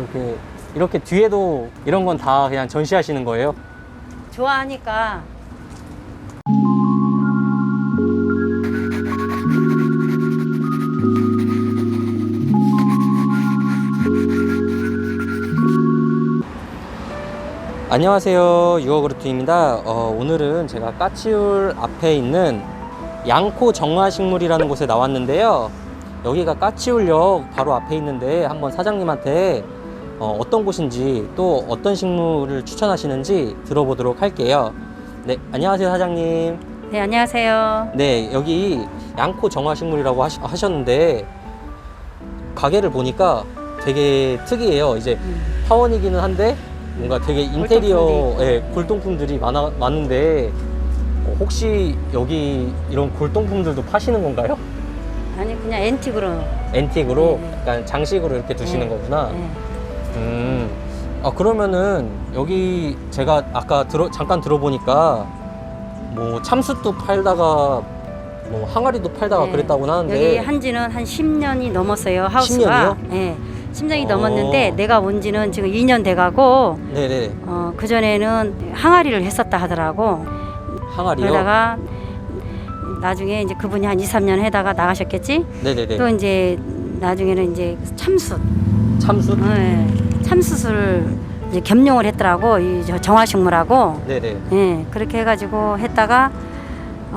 저렇게 이렇게 뒤에도 이런 건 다 그냥 전시하시는 거예요? 좋아하니까. 안녕하세요. 유어그루트입니다. 어, 오늘은 제가 까치울 앞에 있는 양코 정화식물이라는 곳에 나왔는데요. 여기가 까치울역 바로 앞에 있는데 한번 사장님한테 어, 어떤 곳인지 또 어떤 식물을 추천하시는지 들어보도록 할게요 네 안녕하세요 사장님 네 안녕하세요. 네 여기 양코 정화식물이라고 하시, 하셨는데 가게를 보니까 되게 특이해요 이제 사원이기는 한데 뭔가 되게 인테리어 예, 골동품들이 많아, 많은데 어, 혹시 여기 이런 골동품들도 파시는 건가요? 아니 그냥 앤틱으로. 앤틱으로 네. 약간 장식으로 이렇게 두시는 네. 거구나. 네. 음. 아 그러면은 여기 제가 아까 들어 잠깐 들어보니까 뭐 참숯도 팔다가 뭐 항아리도 팔다가 네. 그랬다고 하는데 여기 한지는 한 10년이 넘었어요 하우스가. 10년 이요? 네. 10년이 어. 넘었는데 내가 온 지는 지금 2년 돼가고 네네 어, 그 전에는 항아리를 했었다 하더라고. 항아리요. 그러다가 나중에 이제 그분이 한 2, 3년 해다가 나가셨겠지. 네네네 또 이제 나중에는 이제 참숯, 참숯. 네. 참숯을 이제 겸용을 했더라고 이저 정화식물하고. 네네. 예, 그렇게 해가지고 했다가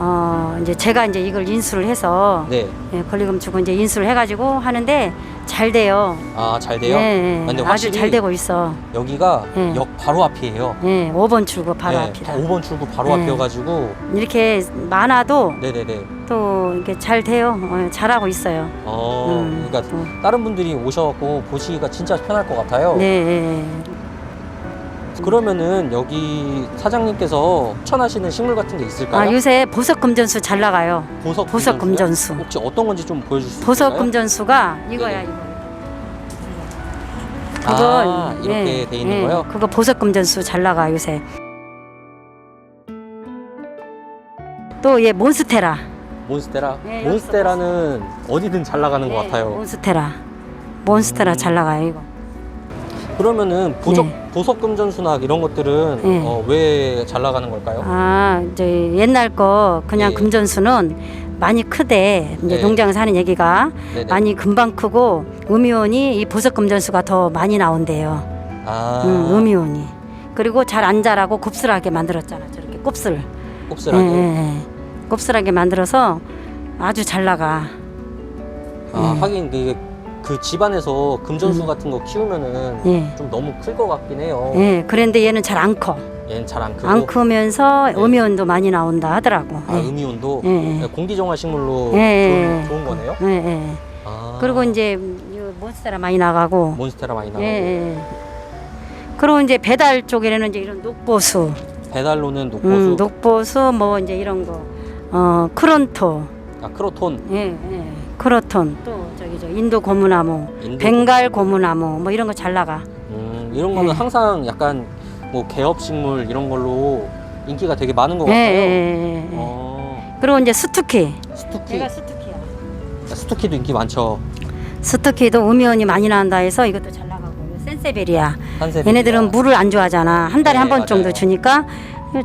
어 이제 제가 이제 이걸 인수를 해서 네. 예, 권리금 주고 이제 인수를 해가지고 하는데 잘 돼요. 아 잘 돼요. 예, 예. 근데 아주 확실히 잘 되고 있어. 여기가 네. 역 바로 앞이에요. 예, 5번 출구 바로 네, 앞이라. 5번 출구 바로 네. 앞이어가지고 이렇게 많아도 네네네. 또 이렇게 잘 돼요. 어, 잘하고 있어요. 어, 음, 그러니까 또. 다른 분들이 오셔갖고 보시기가 진짜 편할 것 같아요. 네, 예, 예. 그러면은 여기 사장님께서 추천하시는 식물 같은 게 있을까요? 아 요새 보석 금전수 잘 나가요. 보석, 보석 금전수요? 금전수. 혹시 어떤 건지 좀 보여줄 수 보석 있을까요? 금전수가 이거야. 이거. 아, 이렇게 돼 있는 거요? 그거 보석 금전수 잘 나가 요새. 또얘 몬스테라. 몬스테라. 네, 몬스테라는 어디든 잘 나가는 것 네, 같아요. 몬스테라. 몬스테라 음. 잘 나가요 이거. 그러면은 보석 네. 보석 금전수나 이런 것들은 네. 어, 왜 잘 나가는 걸까요? 아 이제 옛날 거 그냥 네. 금전수는 많이 크대. 이제 네. 농장에서 하는 얘기가 네네. 많이 금방 크고 음이온이 이 보석 금전수가 더 많이 나온대요. 아, 음, 음이온이. 그리고 잘 안 자라고 곱슬하게 만들었잖아. 저렇게 곱슬. 곱슬하게. 예, 예, 예. 곱슬하게 만들어서 아주 잘 나가. 아, 예. 하긴 그, 그 집안에서 금전수 음. 같은 거 키우면은 예. 좀 너무 클 것 같긴 해요. 예, 그런데 얘는 잘 안 커. 얘는 잘 안 크고. 안 크면서 네. 음이온도 많이 나온다 하더라고. 아, 예. 음이온도 예, 예. 공기정화 식물로 예, 예, 좋은, 좋은 거네요. 예, 예. 아, 그리고 이제 이 몬스테라 많이 나가고. 몬스테라 많이 예, 나오고 예. 그리고 이제 배달 쪽에는 이제 이런 녹보수, 배달로는 녹보수, 음, 녹보수 뭐 이제 이런 거, 어 크론토, 아, 크로톤, 예, 예. 크로톤, 또 저기 저 인도 고무나무, 인도 벵갈 고무나무 뭐 이런 거 잘 나가. 음, 이런 거는 예. 항상 약간 뭐 개업식물 이런 걸로 인기가 되게 많은 것 예, 같아요. 예, 예, 예. 어, 그리고 이제 스투키. 스투키, 스투키야. 스투키도 인기 많죠. 스투키도 음이온이 많이 나온다 해서 이것도 잘 나가고. 센세베리아. 한세 얘네들은 물을 안 좋아하잖아. 한 달에 네, 한번 맞아요. 정도 주니까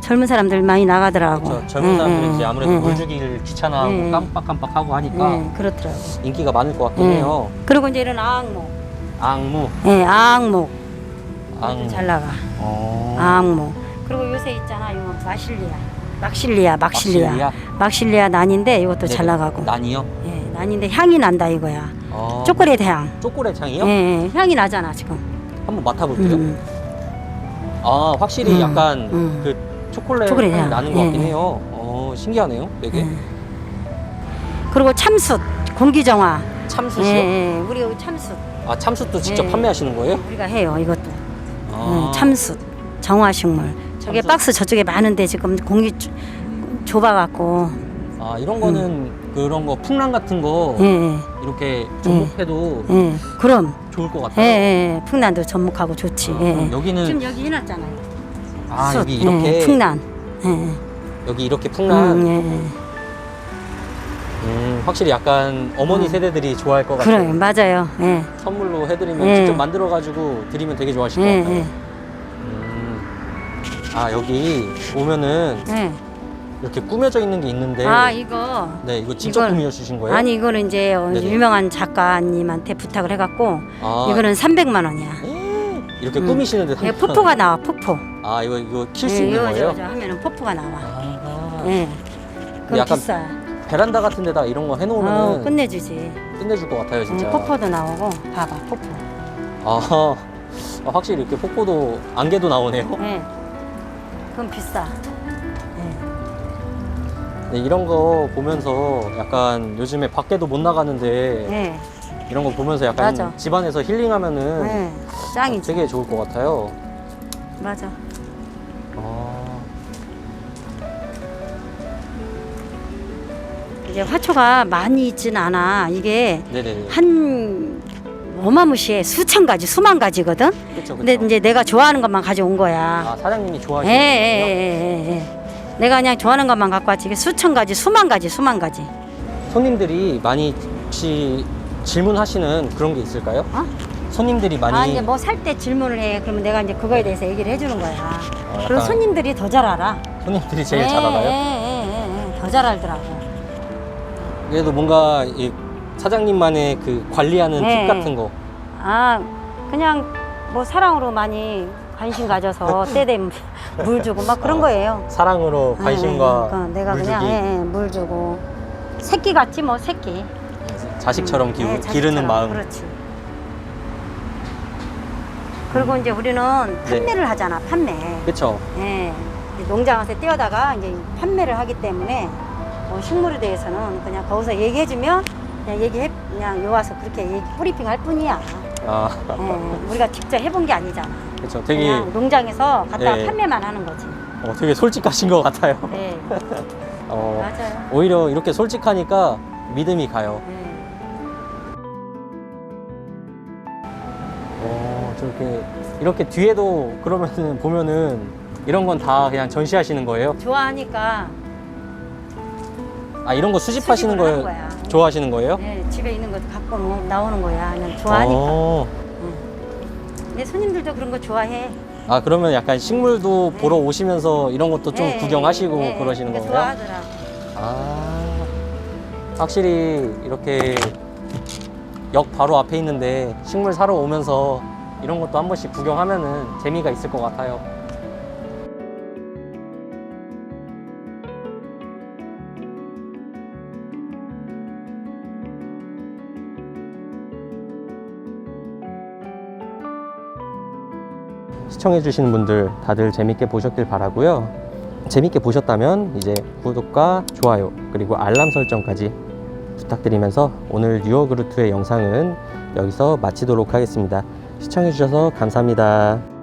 젊은 사람들 많이 나가더라고. 그렇죠. 젊은 예, 사람들은 예, 이제 아무래도 예, 물 주기를 귀찮아하고 예. 깜빡깜빡하고 하니까 예, 그렇더라고. 인기가 많을 것 같긴 예. 해요. 그리고 이제 이런 아악목. 앙무, 예, 아악목. 앙무. 잘 나가. 어. 아악목. 그리고 요새 있잖아. 이거 마실리아. 막실리아, 막실리아. 막실리아? 막실리아 난인데 이것도 잘 네네. 나가고. 난이요? 예, 난인데 향이 난다 이거야. 어. 초콜릿 향. 초콜릿 향이요? 예, 예, 향이 나잖아 지금. 한번 맡아볼게요. 음, 아 확실히 음, 약간 음. 그 초콜릿, 초콜릿 향이 향. 나는 것 예, 같긴 예. 해요. 어 신기하네요, 되게. 예. 그리고 참숯, 공기정화. 참숯이요? 예, 예, 우리 여기 참숯. 아 참숯도 직접 예. 판매하시는 거예요? 우리가 해요 이것도. 아. 음, 참숯, 정화식물. 저게 참숯. 박스 저쪽에 많은데 지금 공기 좁- 좁아갖고. 아 이런 거는 그런 거 풍랑 같은 거 예, 예, 이렇게 접목해도 예. 그럼. 좋을 것 예, 같아요. 예, 예. 풍란도 접목하고 좋지. 아, 예, 예. 여기는 지금 여기 해놨잖아요. 아 숯, 여기 이렇게 예, 풍란. 예, 예. 여기 이렇게 풍랑 음, 예, 예. 음, 확실히 약간 어머니 음. 세대들이 좋아할 것 같아요. 그래 맞아요. 예. 선물로 해드리면 예. 직접 만들어가지고 드리면 되게 좋아하실 것 예, 같아요. 예, 음. 아 여기 오면은 예. 이렇게 꾸며져 있는 게 있는데 아 이거 네 이거 직접 이걸- 꾸며 주신 거예요? 아니 이거는 이제 어, 네네. 유명한 작가님한테 부탁을 해갖고 아, 이거는 300만 원이야. 에, 이렇게 음. 꾸미시는데 이게 상관- 포포가 나와 포포. 아 이거 이거 킬수 예, 있는 이거 거예요? 저, 저 하면은 포포가 나와. 아, 예. 그럼 약간 비싸. 베란다 같은 데다 이런 거 어, 해놓으면 끝내주지. 끝내줄 것 같아요 진짜. 예, 포포도 나오고 봐봐 포포. 아, 아, 확실히 이렇게 폭포도 안개도 나오네요. 예. 그럼 비싸. 예. 네, 이런 거 보면서 약간 요즘에 밖에도 못 나가는데 예. 이런 거 보면서 약간 맞아. 집안에서 힐링하면은 예. 짱이지. 되게 좋을 것 같아요. 맞아. 아, 이제 화초가 많이 있진 않아. 이게 네네. 한 어마무시해 수천 가지, 수만 가지거든. 그렇죠, 근데 그렇죠. 이제 내가 좋아하는 것만 가져온 거야. 아 사장님이 예, 좋아하시는 예? 예, 예, 예. 내가 그냥 좋아하는 것만 갖고 왔지. 이게 수천 가지, 수만 가지, 수만 가지. 손님들이 많이 혹시 질문하시는 그런 게 있을까요? 어? 손님들이 많이 아 이제 뭐 살 때 질문을 해. 그러면 내가 이제 그거에 대해서 얘기를 해주는 거야. 어, 그리고 약간 손님들이 더 잘 알아. 손님들이 제일 예, 잘 알아요. 예, 예, 예, 예. 더 잘 알더라고. 그래도 뭔가 이 사장님만의 그 관리하는 네. 팁 같은 거. 아 그냥 뭐 사랑으로 많이 관심 가져서 때 되면 물 주고 막 그런 어, 거예요. 사랑으로 관심과 예, 예. 그러니까 내가 물 그냥 주기 예, 예, 물 주고 새끼 같지 뭐 새끼. 자식처럼 기우, 예, 기르는 자식처럼. 마음. 그렇지. 그리고 이제 우리는 네. 판매를 하잖아 판매. 그렇죠. 예. 이제 농장에서 뛰어다가 이제 판매를 하기 때문에 뭐 식물에 대해서는 그냥 거기서 얘기해주면 그냥 얘기해 그냥 요 와서 그렇게 얘기, 브리핑 할 뿐이야. 아, 예. 우리가 직접 해본 게 아니잖아. 그렇죠. 되게 그냥 농장에서 갖다가 예. 판매만 하는 거지. 어, 되게 솔직하신 것 같아요. 네, 어, 맞아요. 오히려 이렇게 솔직하니까 믿음이 가요. 네. 어, 저렇게 이렇게 뒤에도 그러면은 보면은 이런 건 다 그냥 전시하시는 거예요? 좋아하니까 아 이런 거 수집하시는 수집을 하는 거예요? 거야. 좋아하시는 거예요? 네, 집에 있는 거 갖고 노- 나오는 거야. 그냥 좋아하니까. 어. 내 손님들도 그런 거 좋아해. 아 그러면 약간 식물도 네. 보러 오시면서 이런 것도 좀 예, 구경하시고 예, 예. 그러시는 그러니까 건가요? 좋아하더라. 아 확실히 이렇게 역 바로 앞에 있는데 식물 사러 오면서 이런 것도 한 번씩 구경하면은 재미가 있을 것 같아요. 시청해주시는 분들 다들 재밌게 보셨길 바라고요. 재밌게 보셨다면 이제 구독과 좋아요 그리고 알람 설정까지 부탁드리면서 오늘 뉴어그루트의 영상은 여기서 마치도록 하겠습니다. 시청해주셔서 감사합니다.